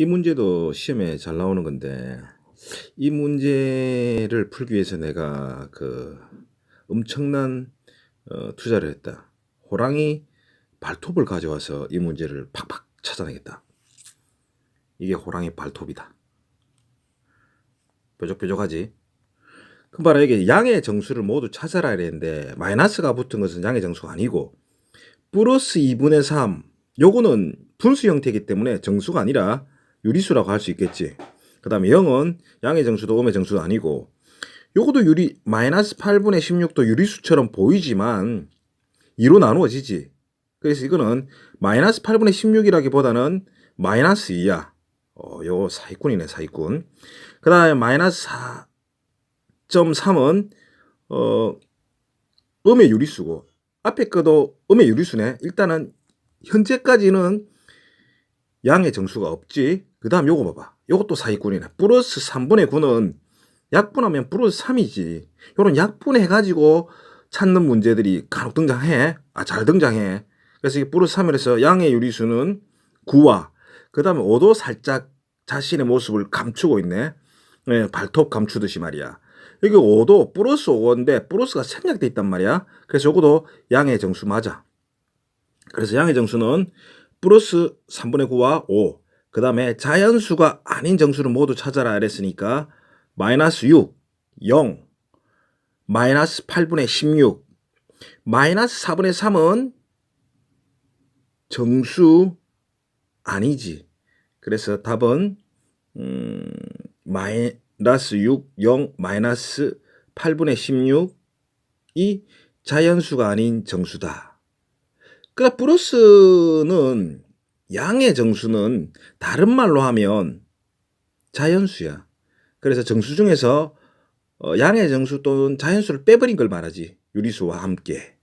이 문제도 시험에 잘 나오는 건데 이 문제를 풀기 위해서 내가 그 엄청난 어, 투자를 했다. 호랑이 발톱을 가져와서 이 문제를 팍팍 찾아내겠다. 이게 호랑이 발톱이다. 뾰족뾰족하지? 그 봐라 이게 양의 정수를 모두 찾아라 이랬는데 마이너스가 붙은 것은 양의 정수가 아니고 플러스 2분의 3 요거는 분수 형태이기 때문에 정수가 아니라 유리수라고 할 수 있겠지. 그 다음에 0은 양의 정수도 음의 정수도 아니고 요것도 유리 마이너스 8분의 16도 유리수처럼 보이지만 2로 나누어지지. 그래서 이거는 마이너스 8분의 16이라기보다는 마이너스 2야. 어, 요 사기꾼이네 사기꾼. 그 다음에 마이너스 4.3은 어, 음의 유리수고 앞에 거도 음의 유리수네. 일단은 현재까지는 양의 정수가 없지. 그 다음 요거 봐봐. 요것도 사기꾼이네. 플러스 3분의 9는 약분하면 플러스 3이지. 요런 약분해가지고 찾는 문제들이 간혹 등장해. 아, 잘 등장해. 그래서 이게 플러스 3이라서 양의 유리수는 9와 그 다음에 5도 살짝 자신의 모습을 감추고 있네. 예, 발톱 감추듯이 말이야. 여기 5도 플러스 5인데 플러스가 생략돼 있단 말이야. 그래서 요것도 양의 정수 맞아. 그래서 양의 정수는 플러스 3분의 9와 5. 그 다음에 자연수가 아닌 정수를 모두 찾아라 이랬으니까 마이너스 6, 0, 마이너스 8분의 16, 마이너스 4분의 3은 정수 아니지. 그래서 답은 음, 마이너스 6, 0, 마이너스 8분의 16이 자연수가 아닌 정수다. 그러니까 플러스는 양의 정수는 다른 말로 하면 자연수야. 그래서 정수 중에서 어, 양의 정수 또는 자연수를 빼버린 걸 말하지. 유리수와 함께.